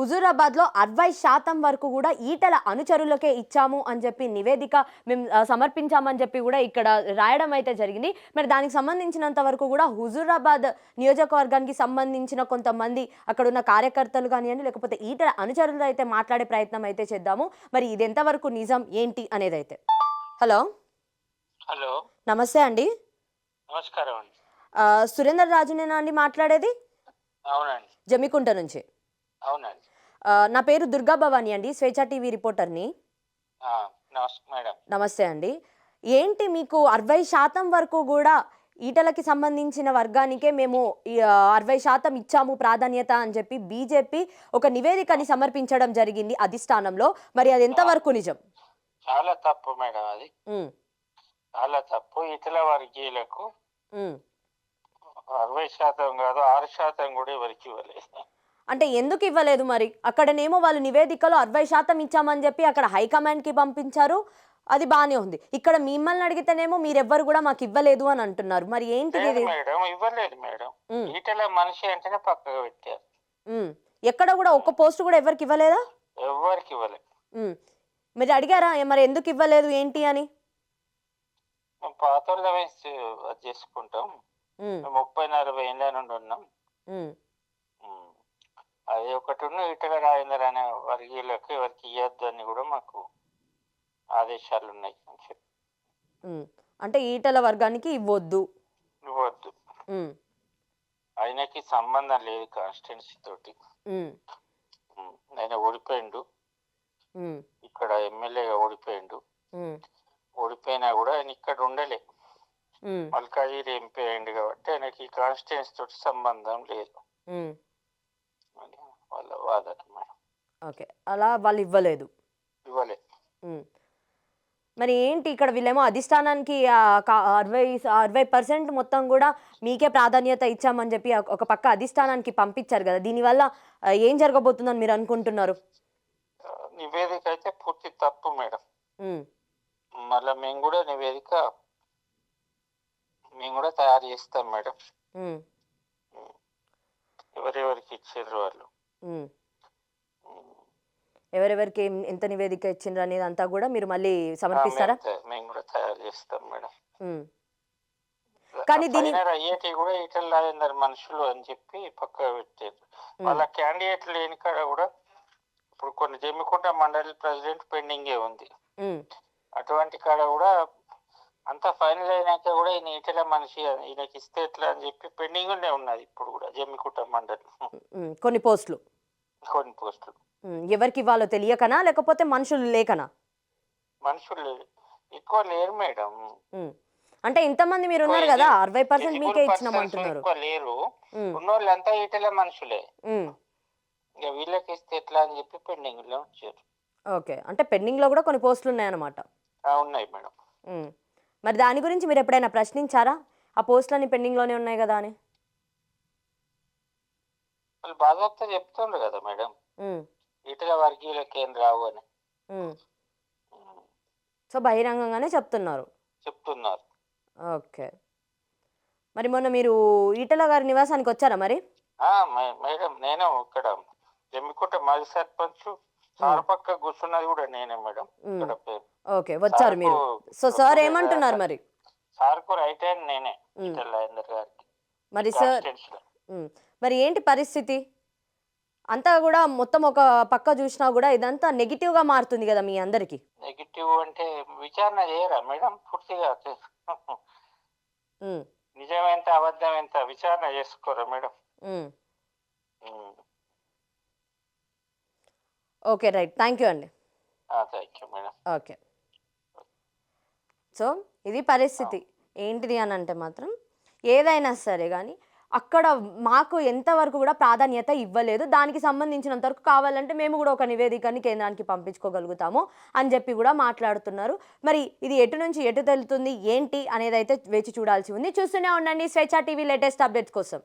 హుజూరాబాద్లో అరవై శాతం వరకు కూడా ఈటల అనుచరులకే ఇచ్చాము అని చెప్పి నివేదిక మేము సమర్పించామని చెప్పి కూడా ఇక్కడ రాయడం అయితే జరిగింది. మరి దానికి సంబంధించినంత వరకు కూడా హుజూరాబాద్ నియోజకవర్గానికి సంబంధించిన కొంతమంది అక్కడ ఉన్న కార్యకర్తలు కానివ్వండి లేకపోతే ఈటల అనుచరులు అయితే మాట్లాడే ప్రయత్నం అయితే చేద్దాము. మరి ఇది ఎంతవరకు నిజం ఏంటి అనేది అయితే. హలో? హలో. నమస్తే అండి. నమస్కారం అండి. సురేందర్ రాజునేనా అండి మాట్లాడేది? అవునండి. జమ్మికుంట నుంచి. అవునండి. నా పేరు దుర్గా భవాని అండి స్వేచ్ఛ టీవీ రిపోర్టర్ని. నమస్తే మేడం. నమస్తే అండి. ఏంటి మీకు అరవై శాతం వరకు కూడా ఈటలకి సంబంధించిన వర్గానికే మేము అరవై శాతం ఇచ్చాము ప్రాధాన్యత అని చెప్పి బీజేపీ ఒక నివేదికని సమర్పించడం జరిగింది అధిష్టానంలో. మరి అది ఎంతవరకు నిజం? చాలా తప్పు మేడం అది. చాలా తప్పు. ఇతర వర్గీయులకు. అరవై శాతం కాదు ఆరు శాతం కూడా ఎవరికి ఇవ్వలేదు. అంటే ఎందుకు ఇవ్వలేదు మరి? అక్కడనేమో వాళ్ళు నివేదికలో అరవై శాతం ఇచ్చామని చెప్పి అక్కడ హైకమాండ్కి పంపించారు. అది బాగానే ఉంది. ఇక్కడ మిమ్మల్ని అడిగితేనేమో మీరెవ్వరు కూడా మాకు ఇవ్వలేదు అని అంటున్నారు. మరి ఏంటిది ఇది? మేడం ఇవ్వలేదు మేడం. ఉమ్, ఈటల మనిషి అంటేనే పక్కగా పెట్టారు. ఉమ్. ఎక్కడ కూడా ఒక్క పోస్ట్ కూడా ఎవరికి ఇవ్వలేదా? ఎవరికి ఇవ్వలేదు. ఉమ్. మీరు అడిగారా? ఏ మరి ఎందుకు ఇవ్వలేదు? ఏంటి అని? మేము పాత వాళ్ళ వయసు అది చేసుకుంటాం. ఉమ్, మేము ముప్పై నలభై ఏళ్ళ నుండి ఉన్నాం. ఉమ్. ఒకటి ఉన్న ఇటల రాజేందర్ అనే వర్గీయులకు ఎవరికి ఇవ్వద్దు అని కూడా మాకు ఆదేశాలు ఉన్నాయి అని చెప్పి. ఉమ్. అంటే ఈటల వర్గానికి ఇవ్వద్దు. ఇవ్వద్దు. ఆయనకి సంబంధం లేదు కాన్స్టిట్యున్సీ తోటి. ఆయన ఓడిపోయిండు. ఇక్కడ ఎమ్మెల్యేగా ఓడిపోయిండు. ఓడిపోయినా కూడా ఆయన ఇక్కడ ఉండలే. మల్కాజిరి ఎంపీ అయిండు కాబట్టి ఆయనకి కాన్స్టిట్యున్సీ తోటి సంబంధం లేదు. వాళ్ళ వాదన మేడం. ఓకే. అలా వాళ్ళు ఇవ్వలేదు. ఇవ్వలే ఉమ్. మరి ఏంటి ఇక్కడ వీళ్ళేమో అధిష్టానానికి అరవై అరవై పర్సెంట్ మొత్తం కూడా మీకే ప్రాధాన్యత ఇచ్చామని చెప్పి ఒక- పక్క అధిష్టానానికి పంపించారు కదా. దీనివల్ల ఏం జరగబోతుందని మీరు అనుకుంటున్నారు? నివేదిక అయితే పూర్తి తప్పు మేడం. మళ్ళీ మేము కూడా నివేదిక మేము కూడా తయారు చేస్తాం మేడం. ఎవరెవరికి ఇచ్చారు వాళ్ళు. ఎవరెవరికి ఎంత నివేదిక ఇచ్చిండ్రు అనేది అంతా కూడా మీరు మళ్ళీ సమర్పిస్తారా? మేము కూడా తయారు చేస్తాం మేడం. కానీ దీని- అయ్యేటి కూడా రాజేందర్ మనుషులు అని చెప్పి పక్క పెట్టారు వాళ్ళ క్యాండిడేట్ లేని కాడ కూడా ఇప్పుడు కొన్ని జమ్మికుంట మండలి ప్రెసిడెంట్ పెండింగే ఉంది. అటువంటి కాడ కూడా అంతా ఫైనల్ అయినాక కూడా ఈయన ఈటల మనిషి ఈయనకి ఇస్తే ఎట్లా అని చెప్పి పెండింగ్ ఉన్నది ఇప్పుడు కూడా జమ్మికుంట మండలి. కొన్ని పోస్టులు. కొన్ని పోస్టులు. ఎవరికి ఇవ్వాలో తెలియకనా లేకపోతే మనుషులు లేకనా? మనుషులు. ఎక్కువ లేరు మేడం. అంటే ఇంతమంది మీరు ఉన్నారు కదా అరవై పర్సెంట్ మీకే ఇచ్చినాం అంటున్నారు. లేరు. ఉన్నోళ్ళంతా ఈటల మనుషులే. ఇక వీళ్ళకి ఇస్తే ఎట్లా అని చెప్పి పెండింగ్లో వచ్చారు ఓకే అంటే పెండింగ్లో కూడా కొన్ని పోస్టులు ఉన్నాయన్నమాట. ఉన్నాయి మేడం. మరి దాని గురించి మీరు ఎప్పుడైనా ప్రశ్నించారా? ఆ పోస్టులన్నీ పెండింగ్లోనే ఉన్నాయి కదా అని. వాళ్ళు బాధతో చెప్తుండ్రు కదా మేడం. వర్గీయులకి ఏం రావు అని. సో బహిరంగంగానే చెప్తున్నారు. చెప్తున్నారు. ఓకే. మరి మొన్న మీరు ఈటల గారి నివాసానికి వచ్చారా మరి? మేడం నేను ఇక్కడ. జమ్మికుంట మాజీ సర్పంచ్ సార్ పక్క కూర్చున్నది కూడా నేనే మేడం. ఇక్కడ ఓకే వచ్చారు మీరు. సో సార్ ఏమంటున్నారు మరి? సార్కు రైట్ హ్యాండ్ నేనే గారికి. మరి సార్. మరి ఏంటి పరిస్థితి? అంతా కూడా మొత్తం ఒక పక్క చూసినా కూడా ఇదంతా నెగిటివ్గా మారుతుంది కదా మీ అందరికీ? నెగిటివ్ అంటే విచారణ చేయరా మేడం? పూర్తిగా నిజం ఎంత అబద్ధం ఎంత విచారణ చేసుకోరా madam. Okay right. Thank you అండి. Thank you madam. Okay. So ఇది పరిస్థితి. ఏంటిది అని అంటే మాత్రం ఏదైనా సరే కానీ అక్కడ మాకు ఎంతవరకు కూడా ప్రాధాన్యత ఇవ్వలేదు. దానికి సంబంధించినంత వరకు కావాలంటే మేము కూడా ఒక నివేదికని కేంద్రానికి పంపించుకోగలుగుతాము అని చెప్పి కూడా మాట్లాడుతున్నారు. మరి ఇది ఎటు నుంచి ఎటు తెలుతుంది? ఏంటి? అనేది అయితే వేచి చూడాల్సి ఉంది. చూస్తూనే ఉండండి స్వేచ్ఛ టీవీ లేటెస్ట్ అప్డేట్స్ కోసం.